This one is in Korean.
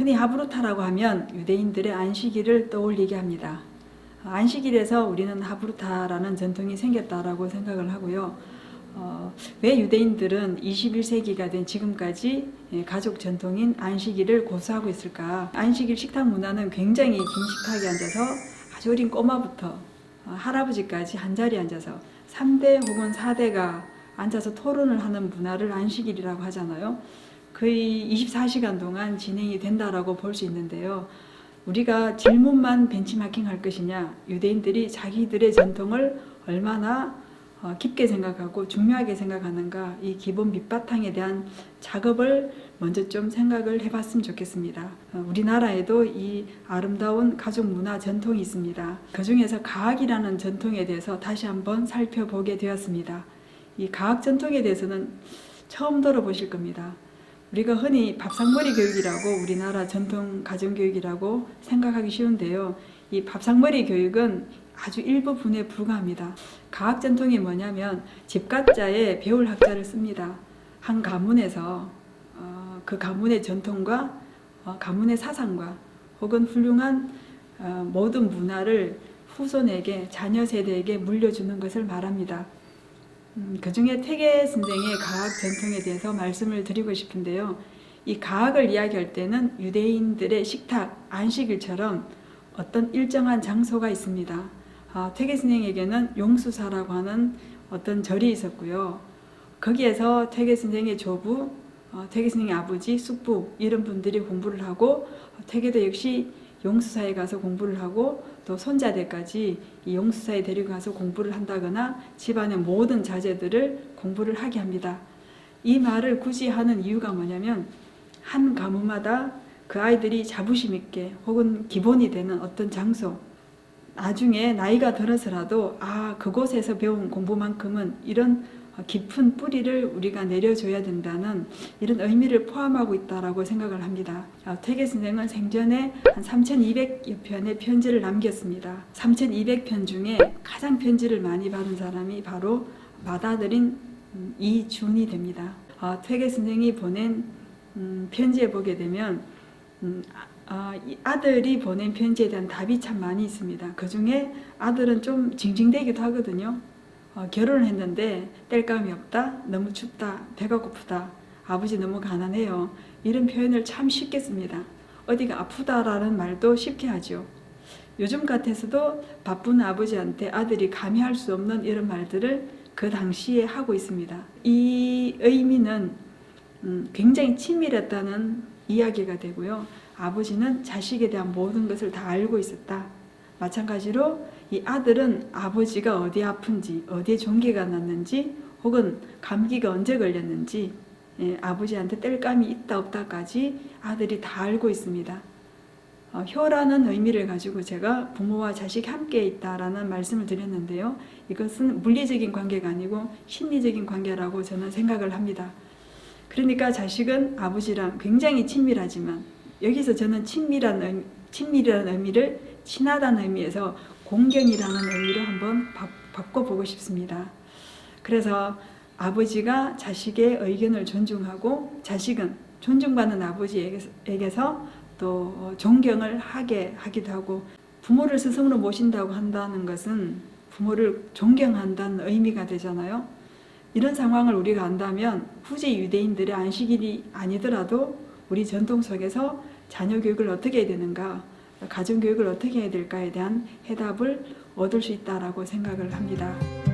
흔히 하브루타라고 하면 유대인들의 안식일을 떠올리게 합니다. 안식일에서 우리는 하브루타라는 전통이 생겼다라고 생각을 하고요. 어, 왜 유대인들은 21세기가 된 지금까지 예, 가족 전통인 안식일을 고수하고 있을까? 안식일 식탁 문화는 굉장히 긴 식탁에 앉아서 아주 어린 꼬마부터 어, 할아버지까지 한 자리에 앉아서 3대 혹은 4대가 앉아서 토론을 하는 문화를 안식일이라고 하잖아요. 거의 24시간 동안 진행이 된다라고 볼 수 있는데요. 우리가 질문만 벤치마킹 할 것이냐, 유대인들이 자기들의 전통을 얼마나 어, 깊게 생각하고 중요하게 생각하는가, 이 기본 밑바탕에 대한 작업을 먼저 좀 생각을 해봤으면 좋겠습니다. 어, 우리나라에도 이 아름다운 가족 문화 전통이 있습니다. 그 중에서 가학이라는 전통에 대해서 다시 한번 살펴보게 되었습니다. 이 가학 전통에 대해서는 처음 들어보실 겁니다. 우리가 흔히 밥상머리 교육이라고 우리나라 전통 가정교육이라고 생각하기 쉬운데요. 이 밥상머리 교육은 아주 일부분에 불과합니다. 가학 전통이 뭐냐면 집가자에 배울 학자를 씁니다. 한 가문에서 어, 그 가문의 전통과 어, 가문의 사상과 혹은 훌륭한 어, 모든 문화를 후손에게 자녀 세대에게 물려주는 것을 말합니다. 음, 그 중에 태계 선생의 가학 전통에 대해서 말씀을 드리고 싶은데요. 이 가학을 이야기할 때는 유대인들의 식탁, 안식일처럼 어떤 일정한 장소가 있습니다. 아, 태계 선생에게는 용수사라고 하는 어떤 절이 있었고요. 거기에서 태계 선생의 조부, 어, 태계 선생의 아버지, 숙부 이런 분들이 공부를 하고 어, 태계도 역시 용수사에 가서 공부를 하고 또 손자들까지 이 용수사에 데리고 가서 공부를 한다거나 집안의 모든 자제들을 공부를 하게 합니다. 이 말을 굳이 하는 이유가 뭐냐면 한 가문마다 그 아이들이 자부심 있게 혹은 기본이 되는 어떤 장소 나중에 나이가 들어서라도 아 그곳에서 배운 공부만큼은 이런 깊은 뿌리를 우리가 내려줘야 된다는 이런 의미를 포함하고 있다라고 생각을 합니다. 어, 태계 선생은 생전에 한 3,200여 편의 편지를 남겼습니다. 3,200편 중에 가장 편지를 많이 받은 사람이 바로 맏아들인 음, 이준이 됩니다. 어, 태계 선생이 보낸 음, 편지에 보게 되면 음, 아, 이 아들이 보낸 편지에 대한 답이 참 많이 있습니다. 그 중에 아들은 좀 징징대기도 하거든요. 어, 결혼을 했는데 뗄감이 없다, 너무 춥다, 배가 고프다, 아버지 너무 가난해요. 이런 표현을 참 쉽게 씁니다. 어디가 아프다라는 말도 쉽게 하죠. 요즘 같아서도 바쁜 아버지한테 아들이 감히 할 수 없는 이런 말들을 그 당시에 하고 있습니다. 이 의미는 음, 굉장히 친밀했다는 이야기가 되고요. 아버지는 자식에 대한 모든 것을 다 알고 있었다. 마찬가지로 이 아들은 아버지가 어디 아픈지, 어디에 종기가 났는지, 혹은 감기가 언제 걸렸는지, 예, 아버지한테 뗄감이 있다 없다까지 아들이 다 알고 있습니다. 어, 효라는 의미를 가지고 제가 부모와 자식이 함께 있다라는 말씀을 드렸는데요. 이것은 물리적인 관계가 아니고 심리적인 관계라고 저는 생각을 합니다. 그러니까 자식은 아버지랑 굉장히 친밀하지만 여기서 저는 친밀한 의미, 친밀이라는 의미를 친하다는 의미에서 공경이라는 의미로 한번 바, 바꿔보고 싶습니다. 그래서 아버지가 자식의 의견을 존중하고 자식은 존중받는 아버지에게서 또 존경을 하게 하기도 하고 부모를 스승으로 모신다고 한다는 것은 부모를 존경한다는 의미가 되잖아요. 이런 상황을 우리가 안다면 후제 유대인들의 안식일이 아니더라도 우리 전통 속에서 자녀 교육을 어떻게 해야 되는가, 가정 교육을 어떻게 해야 될까에 대한 해답을 얻을 수 있다라고 생각을 합니다.